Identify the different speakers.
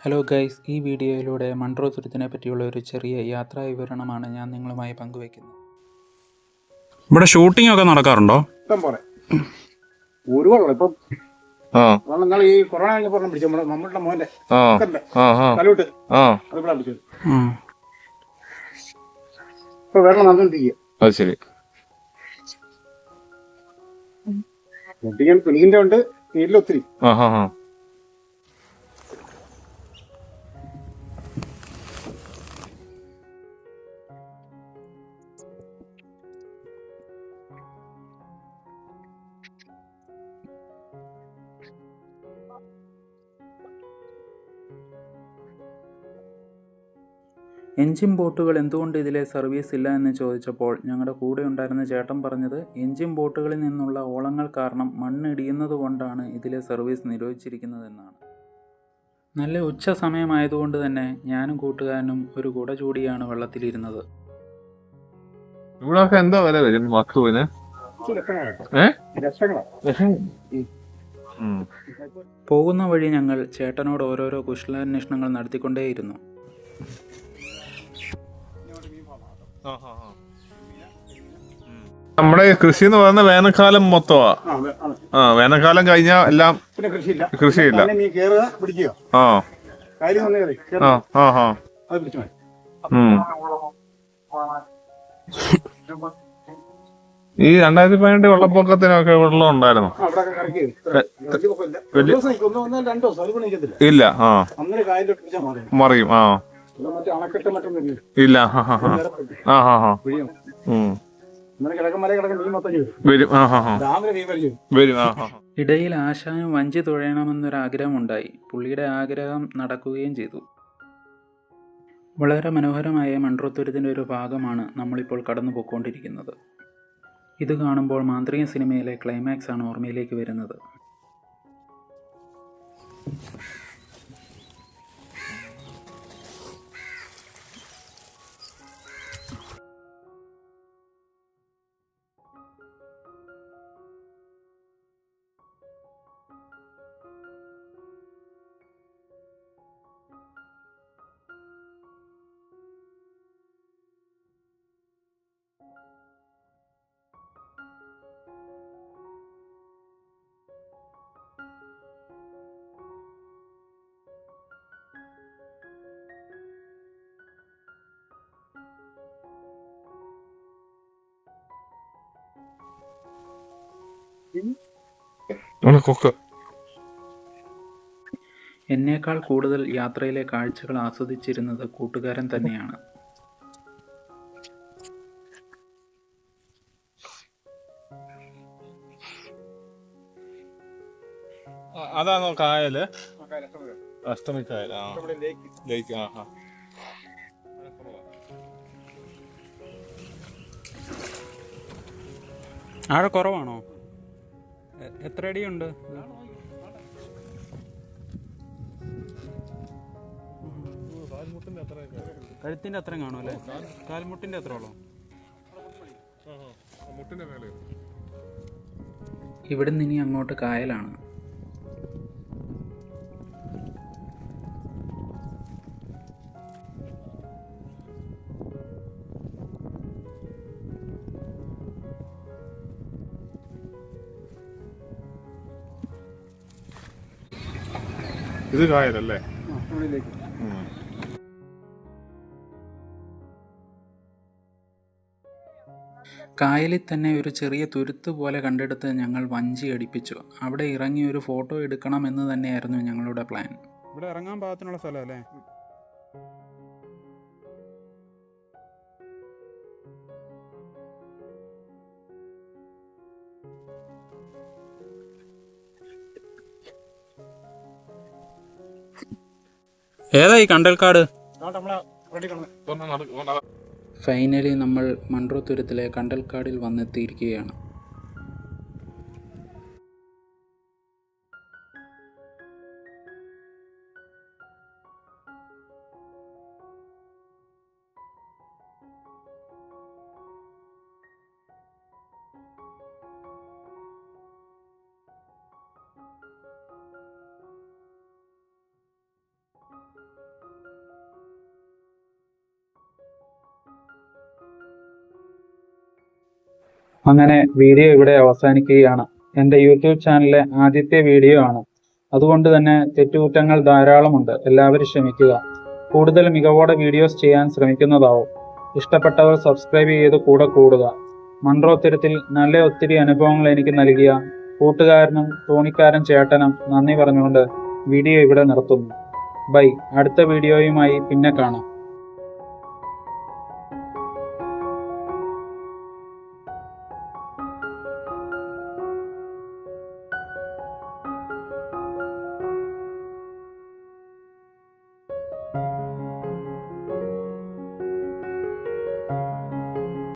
Speaker 1: Hello guys ഈ വീഡിയോയിലൂടെ Munro തുരുത്തിനെ പറ്റിയുള്ള ഒരു ചെറിയ യാത്രാ വിവരണമാണ് ഞാൻ നിങ്ങളുമായി പങ്കുവെക്കുന്നത്
Speaker 2: ഇവിടെ ഷൂട്ടിംഗ് ഒക്കെ നടക്കാറുണ്ടോ?
Speaker 3: ഇഷ്ടം പോലെ ഒരുപാടുള്ള ഇപ്പം
Speaker 2: ആ.
Speaker 3: ഇന്നാൾ ഈ കൊറോണ കഴിഞ്ഞപ്പോൾ ഒരെണ്ണം പിടിച്ചു? നമ്മുടെ നമ്മളുടെ മോന്റെ
Speaker 2: ആ.
Speaker 3: മകന്റെ
Speaker 2: ആ ആ.
Speaker 3: തലവിട്ട്
Speaker 2: ആ.
Speaker 3: അത് ഇവിടെ പിടിച്ചത്
Speaker 1: ഉം.
Speaker 3: ഇപ്പൊ വെള്ളം നടന്നുകൊണ്ടിരിക്കുക
Speaker 2: അത് ശരി.
Speaker 3: ഉണ്ട്
Speaker 2: ആ ഹാ ഹാ
Speaker 1: എഞ്ചിൻ ബോട്ടുകൾ എന്തുകൊണ്ട് ഇതിലെ സർവീസ് ഇല്ല എന്ന് ചോദിച്ചപ്പോൾ ഞങ്ങളുടെ കൂടെ ഉണ്ടായിരുന്ന ചേട്ടൻ പറഞ്ഞത് എഞ്ചിൻ ബോട്ടുകളിൽ നിന്നുള്ള ഓളങ്ങൾ കാരണം മണ്ണ് ഇടിയുന്നത് കൊണ്ടാണ് ഇതിലെ സർവീസ് നിരോധിച്ചിരിക്കുന്നതെന്നാണ്. നല്ല ഉച്ച സമയമായതുകൊണ്ട് തന്നെ ഞാനും കൂട്ടുകാരനും ഒരു കുട ചൂടിയാണ് വെള്ളത്തിലിരുന്നത്.
Speaker 2: ഇവിടൊക്കെ എന്താ വില വരും വസ്തുവിന്.
Speaker 1: പോകുന്ന വഴി ഞങ്ങൾ ചേട്ടനോട് ഓരോരോ കുശലാന്വേഷണങ്ങൾ നടത്തിക്കൊണ്ടേയിരുന്നു.
Speaker 2: നമ്മുടെ കൃഷി എന്ന് പറയുന്ന വേനൽക്കാലം മൊത്തമാ
Speaker 3: ആ,
Speaker 2: വേനൽക്കാലം കഴിഞ്ഞ എല്ലാം
Speaker 3: പിന്നെ കൃഷിയില്ല.
Speaker 2: ആ. ഈ രണ്ടായിരത്തി പതിനെട്ട് വെള്ളപ്പൊക്കത്തിനൊക്കെ വെള്ളം ഉണ്ടായിരുന്നു? ഇല്ല ആ. മറിയും ആ.
Speaker 3: ഇല്ല
Speaker 2: വരും
Speaker 3: വരും.
Speaker 1: ഇടയിൽ ആശാനും വഞ്ചി തുഴയണമെന്നൊരാഗ്രഹമുണ്ടായി. പുള്ളിയുടെ ആഗ്രഹം നടക്കുകയും ചെയ്തു. വളരെ മനോഹരമായ മൺട്രോത്തുരത്തിന്റെ ഒരു ഭാഗമാണ് നമ്മളിപ്പോൾ കടന്നു പോയിക്കൊണ്ടിരിക്കുന്നത് ഇത് കാണുമ്പോൾ മാന്ത്രിക സിനിമയിലെ ക്ലൈമാക്സ് ആണ് ഓർമ്മയിലേക്ക് വരുന്നത്.
Speaker 2: അവിടെ കൊക്ക്
Speaker 1: എന്നേക്കാൾ കൂടുതൽ യാത്രയിലെ കാഴ്ചകൾ ആസ്വദിച്ചിരുന്നത് കൂട്ടുകാരൻ തന്നെയാണ്.
Speaker 2: അതാണോ
Speaker 3: കായൽ.
Speaker 2: അഷ്ടമിക്കായൽ. ആ.
Speaker 3: നമ്മുടെ ലേക്ക്.
Speaker 2: ലേക്ക് ആ ആ.
Speaker 1: ആഴെ കുറവാണോ? എത്ര അടിയുണ്ട്? കഴുത്തിന്റെ അത്രയും കാണും അല്ലേ? കാൽമുട്ടിന്റെ അത്രയോളം ഇവിടെ നിന്ന് ഇനി അങ്ങോട്ട് കായലാണ്.
Speaker 2: ഇത് കായലല്ലേ?
Speaker 1: കായലിൽ തന്നെ ഒരു ചെറിയ തുരുത്ത് പോലെ കണ്ടെടുത്ത് ഞങ്ങൾ വഞ്ചി അടിപ്പിച്ചു. അവിടെ ഇറങ്ങി ഒരു ഫോട്ടോ എടുക്കണം എന്ന് തന്നെയായിരുന്നു ഞങ്ങളുടെ പ്ലാൻ. ഇവിടെ ഇറങ്ങാൻ പാകത്തിനുള്ള സ്ഥലം ഏതായി കണ്ടൽക്കാട് ഫൈനലി നമ്മൾ മൺട്രോ തുരത്തിലെ കണ്ടൽക്കാടിൽ വന്നെത്തിയിരിക്കുകയാണ്. അങ്ങനെ വീഡിയോ ഇവിടെ അവസാനിക്കുകയാണ്. എന്റെ യൂട്യൂബ് ചാനലിലെ ആദ്യത്തെ വീഡിയോ ആണ്. അതുകൊണ്ട് തന്നെ തെറ്റുകുറ്റങ്ങൾ ധാരാളമുണ്ട് എല്ലാവരും ക്ഷമിക്കുക. കൂടുതൽ മികവോടെ വീഡിയോസ് ചെയ്യാൻ ശ്രമിക്കുന്നതാവും. ഇഷ്ടപ്പെട്ടവർ സബ്സ്ക്രൈബ് ചെയ്ത് കൂടെ കൂടുക. മൺട്രോത്തുരത്തിൽ നല്ല ഒത്തിരി അനുഭവങ്ങൾ എനിക്ക് നൽകിയ കൂട്ടുകാരനും തോണിക്കാരൻ ചേട്ടനും നന്ദി പറഞ്ഞുകൊണ്ട് വീഡിയോ ഇവിടെ നിർത്തുന്നു. ബൈ. അടുത്ത വീഡിയോയുമായി പിന്നെ കാണാം.